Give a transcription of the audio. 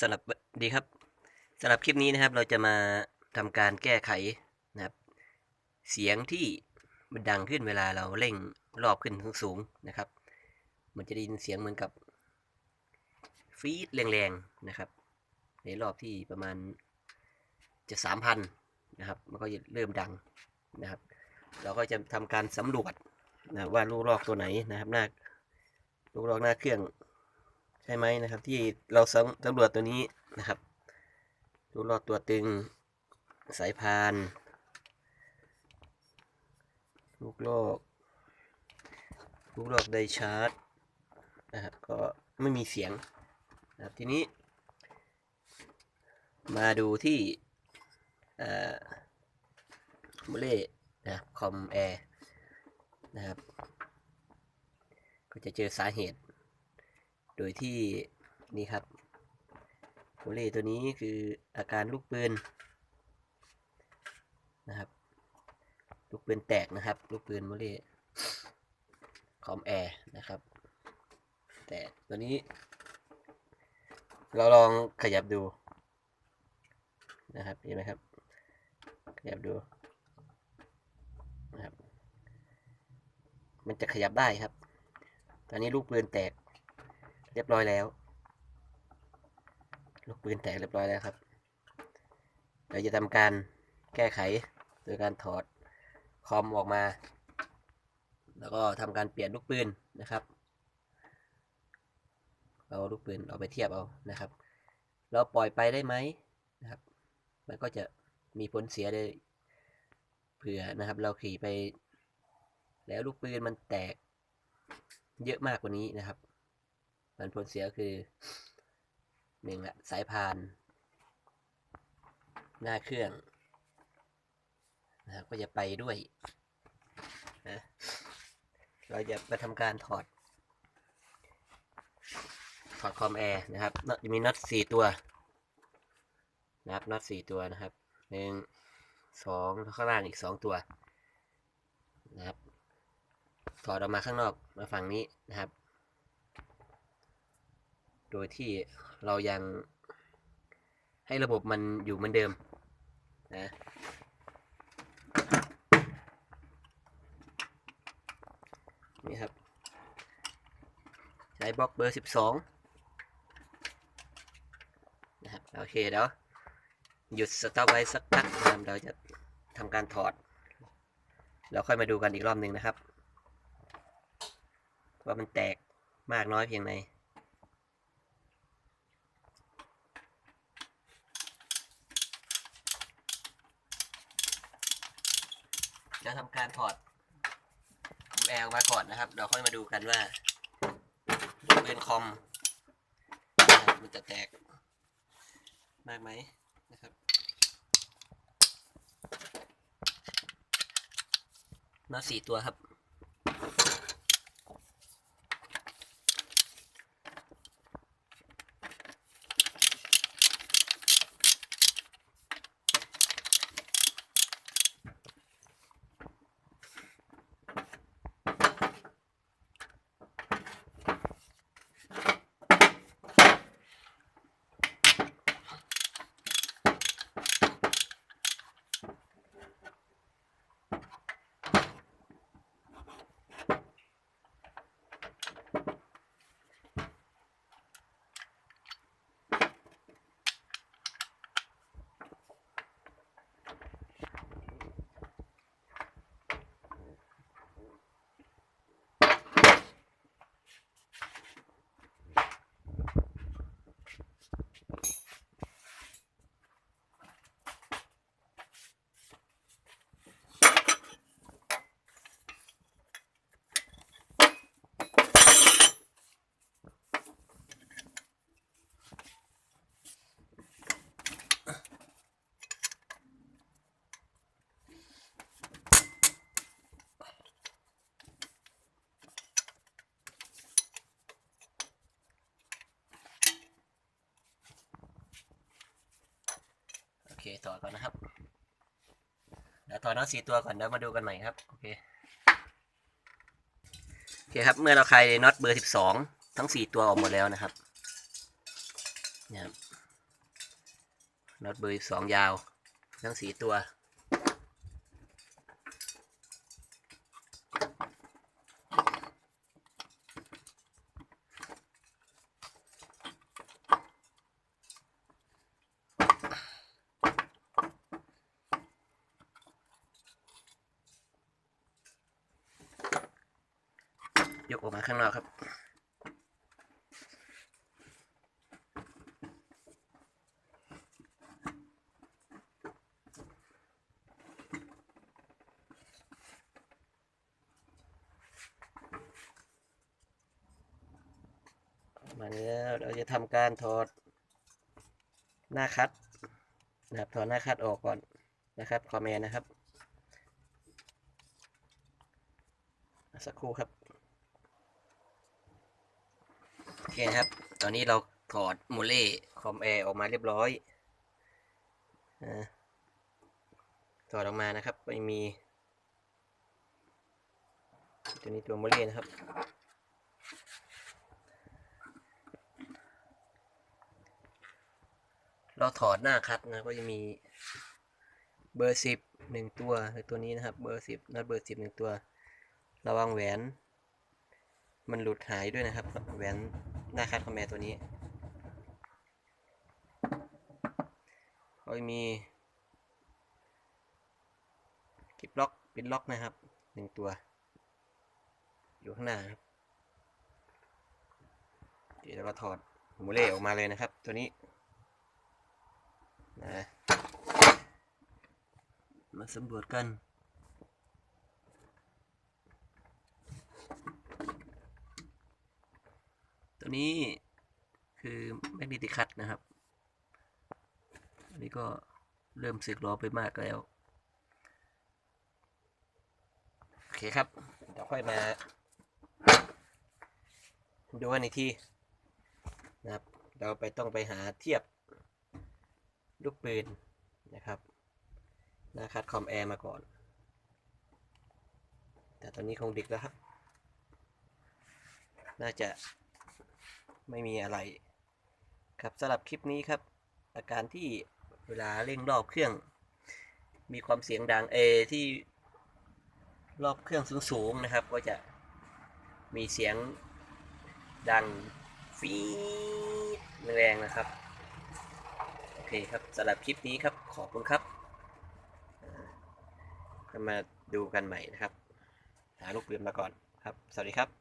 สำหรับดีครับสำหรับคลิปนี้นะครับเราจะมาทำการแก้ไขนะครับ เสียงที่มันดังขึ้นเวลาเราเร่งรอบขึ้นสูงๆนะครับ มันจะได้ยินเสียงเหมือนกับฟีดแรงๆนะครับ ในรอบที่ประมาณจะสามพันนะครับ มันก็จะเริ่มดังนะครับ เราก็จะทำการสำรวจนะว่าลูกลอกตัวไหนนะครับหน้าลูกลอกหน้าเครื่อง ใช่ไหมนะครับ ที่เราสำสำรวจตัวนี้นะครับลูกลอกตัวตึง สายพานลูกลกลูกลอกไดชาร์จนะครับก็ไม่มีเสียงนะครับทีนี้ มาดูที่มูเล่นะครับคอมแอร์นะครับ ก็จะเจอสาเหตุ โดยที่นี่ครับโมเล่ตัวนี้คืออาการลูกปืนนะครับ ลูกปืนแตกนะครับ ลูกปืนโมเล่คอมแอร์นะครับ แต่ตัวนี้ เราลองขยับดูนะครับเห็นไหมครับ ขยับดูนะครับ มันจะขยับได้ครับ ตอนนี้ลูกปืนแตก เรียบร้อยแล้วลูกปืนแตกเรียบร้อยแล้วครับเราจะทำการแก้ไขโดยการถอดคอมออกมา แล้วก็ทำการเปลี่ยนลูกปืนนะครับ เอาลูกปืนเอาไปเทียบเอานะครับ เราปล่อยไปได้ไหมนะครับ มันก็จะมีผลเสียได้เผื่อนะครับ เราขี่ไป แล้วลูกปืนมันแตกเยอะมากกว่านี้นะครับ มันผลเสียคือหนึ่งละสายพาน หน้าเครื่องนะครับก็จะไปด้วยนะเราจะมาทำการถอด ถอดคอมแอร์นะครับจะมีน็อตสี่ตัวนะครับน็อตสี่ตัวนะครับหนึ่งสองข้างล่างอีกสองตัวนะครับถอดออกมาข้างนอกมาฝั่งนี้นะครับ โดยที่เรายังให้ระบบมันอยู่เหมือนเดิมนะนี่ครับ ใช้บล็อกเบอร์สิบสองนะครับ โอเคเดี๋ยวหยุดสต็อปไว้สักพักนะเราจะทำการถอดแล้วค่อยมาดูกันอีกรอบหนึ่งนะครับ ว่ามันแตกมากน้อยเพียงไหน จะทำการถอดแอลมาก่อนนะครับ เราค่อยมาดูกันว่าเปืนคอมมันจะแตก มากไหมนะครับน็อตสี่ตัวครับ เคต่อก่อนนะครับเดี๋ยวต่อน็อตสี่ตัวก่อนเดี๋ยวมาดูกันใหม่ครับโอเคโอเคครับเมื่อเราคลายน็อตเบอร์สิบสองทั้งสี่ตัวออกหมดแล้วนะครับนี่ครับน็อตเบอร์สองยาว ทั้งสี่ตัว ออกมาข้างนอกครับ มาแล้วเราจะทำการถอดหน้าคัดนะครับถอดหน้าคัดออกก่อนนะครับคอมเมนนะครับ สักครู่ครับ โอเคนะครับ ตอนนี้เราถอดโมเล่คอมแอร์ออกมาเรียบร้อยอาถอดออกมานะครับไม่มี ตัวนี้ตัวโมเล่นะครับ เราถอดหน้าคัดนะก็จะมีเบอร์สิบหนึ่งตัวคือตัวนี้นะครับ เบอร์สิบนัดเบอร์สิบหนึ่งตัว ระวังแหวน มันหลุดหายด้วยนะครับแหวนหน้าคัดคอมแมตัวนี้ก็จะมีกิบล็อกปิดล็อกนะครับหนึ่งตัว อยู่ข้างหน้าครับเดี๋ยวเราถอดโมเล่ออกมาเลยนะครับ ตัวนี้นะมาสำรวจกัน ตัวนี้คือแมกนีติคัตนะครับ อันนี้ก็เริ่มสึกหรอไปมากแล้ว โอเคครับ เดี๋ยวค่อยมา ดูกันอีกทีนะครับ เราไปต้องไปหาเทียบลูกปืนนะครับน้าคัดคอมแอร์มาก่อน แต่ตอนนี้คงดึกแล้วครับ น่าจะ ไม่มีอะไร ครับสำหรับคลิปนี้ครับ อาการที่เวลาเร่งรอบเครื่อง มีความเสียงดังเอที่รอบเครื่องสูงๆนะครับ ก็จะมีเสียงดังฟีดแรงนะครับ โอเคครับสำหรับคลิปนี้ครับ ขอบคุณครับมาดูกันใหม่นะครับ หาลูกปืนมาก่อนครับ สวัสดีครับ